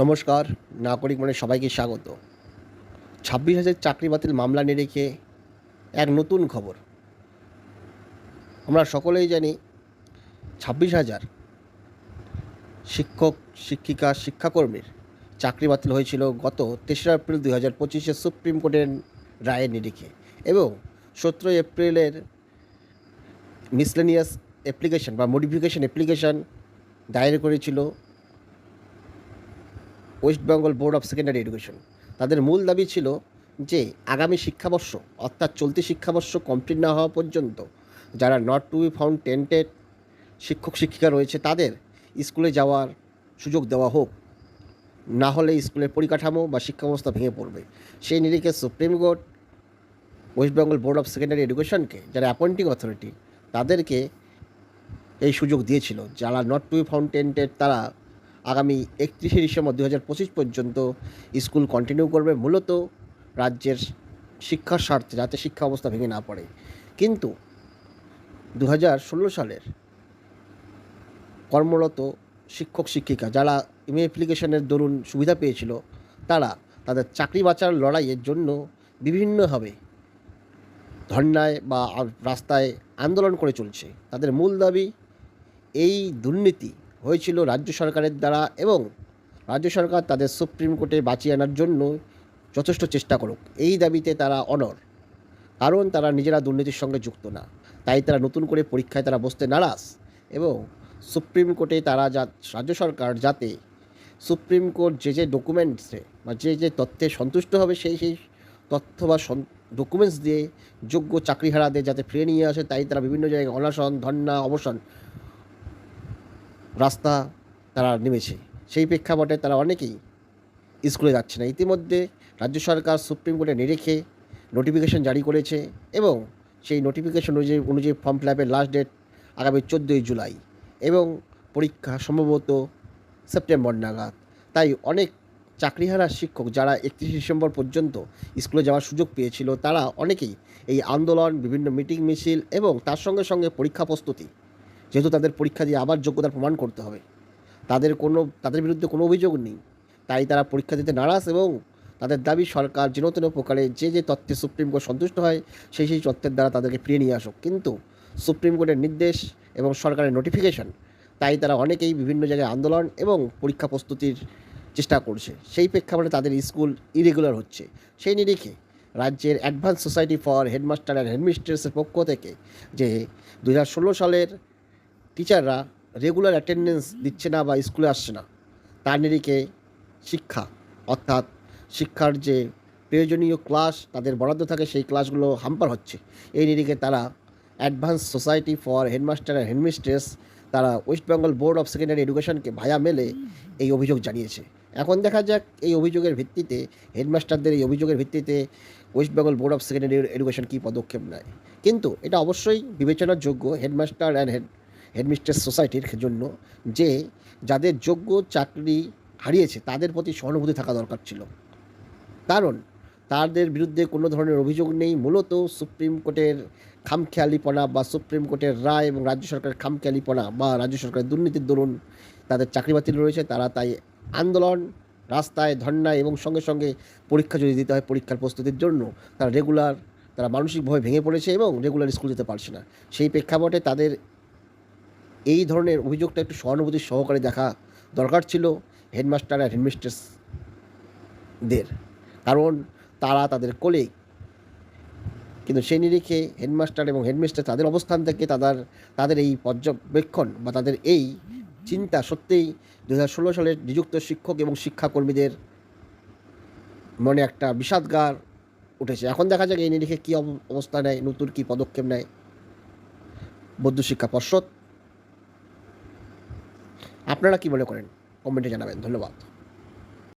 নমস্কার, নাগরিক মানে সবাইকে স্বাগত। ছাব্বিশ হাজার চাকরি বাতিল মামলা নিরিখে এক নতুন খবর। আমরা সকলেই জানি ছাব্বিশ হাজার শিক্ষক, শিক্ষিকা, শিক্ষাকর্মীর চাকরি বাতিল হয়েছিল গত তেসরা এপ্রিল দুই হাজার পঁচিশে সুপ্রিম কোর্টের রায়ের নিরিখে এবং সতেরোই এপ্রিলের মিসলেনিয়াস অ্যাপ্লিকেশন বা মডিফিকেশন অ্যাপ্লিকেশন দায়ের করেছিল West Bengal board of secondary education তাদের মূল দাবি ছিল যে, আগামী শিক্ষাবর্ষ, অর্থাৎ চলতি শিক্ষাবর্ষ কমপ্লিট না হওয়া পর্যন্ত যারা not to be found tainted শিক্ষক শিক্ষিকা রয়েছে, তাদের স্কুলে যাওয়ার সুযোগ দেওয়া হোক। না হলে স্কুলের পরিকাঠামো বা শিক্ষা ব্যবস্থা ভেঙে পড়বে। সেই নিরিখে supreme court West Bengal board of secondary এডুকেশনকে যারা অ্যাপয়েন্টিং অথরিটি তাদেরকে এই সুযোগ দিয়েছিল। যারা not to be found tainted তারা আগামী একত্রিশে ডিসেম্বর দু পঁচিশ পর্যন্ত স্কুল কন্টিনিউ করবে। মূলত রাজ্যের শিক্ষার স্বার্থে, যাতে শিক্ষা অবস্থা ভেঙে না পড়ে। কিন্তু দু হাজার ষোলো সালের কর্মরত শিক্ষক, শিক্ষিকা যারা ইমে অ্যাপ্লিকেশনের দরুন সুবিধা পেয়েছিল, তারা তাদের চাকরি বাঁচার লড়াইয়ের জন্য বিভিন্নভাবে ধর্নায় বা রাস্তায় আন্দোলন করে চলছে। তাদের মূল দাবি, এই দুর্নীতি হয়েছিল রাজ্য সরকারের দ্বারা এবং রাজ্য সরকার তাদের সুপ্রিম কোর্টে বাঁচিয়ে আনার জন্য যথেষ্ট চেষ্টা করুক। এই দাবিতে তারা অনর কারণ তারা নিজেরা দুর্নীতির সঙ্গে যুক্ত না। তাই তারা নতুন করে পরীক্ষায় তারা বসতে নারাজ এবং সুপ্রিম কোর্টে তারা যা, রাজ্য সরকার যাতে সুপ্রিম কোর্ট যে যে ডকুমেন্টসে বা যে যে তথ্যে সন্তুষ্ট হবে সেই সেই তথ্য বা ডকুমেন্টস দিয়ে যোগ্য চাকরিহারাদের যাতে ফিরে নিয়ে আসে, তাই তারা বিভিন্ন জায়গায় অনশন ধর্না অবসান রাস্তা তারা নেমেছে। সেই প্রেক্ষাপটে তারা অনেকেই স্কুলে যাচ্ছে না। ইতিমধ্যে রাজ্য সরকার সুপ্রিম কোর্টে নিরেখে নোটিফিকেশন জারি করেছে এবং সেই নোটিফিকেশন অনুযায়ী অনুযায়ী ফর্ম ফিল আপের লাস্ট ডেট আগামী চোদ্দোই জুলাই এবং পরীক্ষা সম্ভবত সেপ্টেম্বর নাগাদ। তাই অনেক চাকরিহারা শিক্ষক যারা একত্রিশে ডিসেম্বর পর্যন্ত স্কুলে যাওয়ার সুযোগ পেয়েছিল, তারা অনেকেই এই আন্দোলন, বিভিন্ন মিটিং মিছিল এবং তার সঙ্গে সঙ্গে পরীক্ষা প্রস্তুতি যেহেতু তাদের পরীক্ষা দিয়ে আবার যোগ্যতার প্রমাণ করতে হবে। তাদের কোনো, তাদের বিরুদ্ধে কোনো অভিযোগ নেই। তাই তারা পরীক্ষা দিতে নারাজ এবং তাদের দাবি সরকার যেন তেন প্রকারে যে যে তথ্যে সুপ্রিম কোর্ট সন্তুষ্ট হয়, সেই সেই তথ্যের দ্বারা তাদেরকে ফিরিয়ে নিয়ে আসুক। কিন্তু সুপ্রিম কোর্টের নির্দেশ এবং সরকারের নোটিফিকেশন তাই তারা অনেকেই বিভিন্ন জায়গায় আন্দোলন এবং পরীক্ষা প্রস্তুতির চেষ্টা করছে। সেই প্রেক্ষাপটে তাদের স্কুল ইরেগুলার হচ্ছে। সেই নিরিখে রাজ্যের advance society for headmaster and হেডমিস্ট্রেসের পক্ষ থেকে যে দু হাজার ষোলো সালের টিচাররা রেগুলার অ্যাটেন্ডেন্স দিচ্ছে না বা স্কুলে আসছে না। তার নিরিখে শিক্ষা, অর্থাৎ শিক্ষার যে প্রয়োজনীয় ক্লাস তাদের বরাদ্দ থাকে, সেই ক্লাসগুলো হাম্পার হচ্ছে। এই নিরিখে তারা advance society for headmaster and headmistress তারা West Bengal board of secondary এডুকেশনকে via মেলে এই অভিযোগ জানিয়েছে। এখন দেখা যাক এই অভিযোগের ভিত্তিতে হেডমাস্টারদের এই অভিযোগের ভিত্তিতে West Bengal board of secondary education কী পদক্ষেপ নেয়। কিন্তু এটা অবশ্যই বিবেচনার যোগ্য হেডমাস্টার অ্যান্ড হেড হেডমিস্ট্রেস সোসাইটির জন্য যে যাদের যোগ্য চাকরি হারিয়েছে, তাদের প্রতি সহানুভূতি থাকা দরকার ছিল। কারণ তাদের বিরুদ্ধে কোনো ধরনের অভিযোগ নেই। মূলত সুপ্রিম কোর্টের খামখেয়ালিপনা বা সুপ্রিম কোর্টের রায় এবং রাজ্য সরকারের খামখেয়ালিপনা বা রাজ্য সরকারের দুর্নীতির দরুন তাদের চাকরি বাতিল রয়েছে। তারা তাই আন্দোলন, রাস্তায় ধর্নায় এবং সঙ্গে সঙ্গে পরীক্ষা যদি দিতে হয় পরীক্ষার প্রস্তুতির জন্য, তারা রেগুলার তারা মানসিকভাবে ভেঙে পড়েছে এবং রেগুলার স্কুল যেতে পারছে না। সেই প্রেক্ষাপটে তাদের এই ধরনের অভিযোগটা একটু সহানুভূতির সহকারে দেখা দরকার ছিল হেডমাস্টার আর হেডমিস্ট্রেসদের। কারণ তারা তাদের কোলেগ কিন্তু সেই নিরিখে হেডমাস্টার এবং হেডমিস্টার তাদের অবস্থান থেকে তাদের তাদের এই পর্যবেক্ষণ বা তাদের এই চিন্তা সত্যিই দু সালের নিযুক্ত শিক্ষক এবং শিক্ষাকর্মীদের মনে একটা বিষাদগার উঠেছে। এখন দেখা যাক এই নিরিখে কী অবস্থা নেয়, নতুন কী পদক্ষেপ নেয় বৌদ্ধ শিক্ষা পর্ষদ। আপনারা কি মনে করেন? কমেন্টে জানাবেন। ধন্যবাদ।